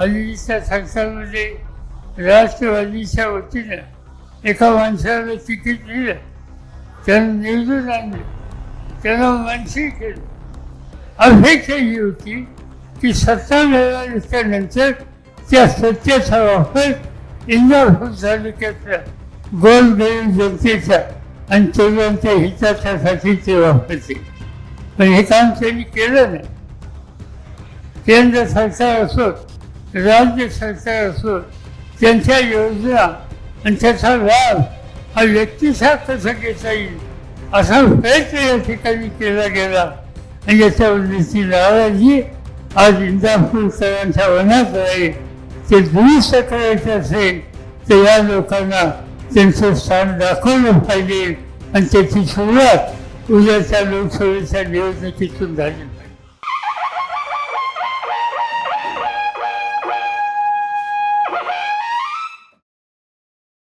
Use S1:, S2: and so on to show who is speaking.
S1: हल्लीच्या सरकारमध्ये राष्ट्रवादीच्या वतीनं एका माणसाला तिकीट दिलं. त्यानं निवडून आणलं. त्यानं मानसिक केलं. अपेक्षा ही होती की सत्ता मिळाल्यानंतर त्या सत्तेचा वापर इंदापूर तालुक्यातल्या गोरगरीब जनतेचा आणि तरुणांच्या हिताच्यासाठी ते वापरते पण हे काम त्यांनी केलं नाही. केंद्र सरकार असो राज्य सरकार असो त्यांच्या योजना आणि त्याचा लाभ हा व्यक्तीचा कसा घेता येईल असा प्रयत्न या ठिकाणी केला गेला. आणि याच्यावरची नाराजी आज इंदापूरकरांच्या मनात आहे ते दुरुस्त करायचे असेल तर या लोकांना त्यांचं स्थान दाखवलं पाहिजे. आणि त्याची सुरुवात उद्याच्या लोकसभेच्या निवडणुकीतून झाली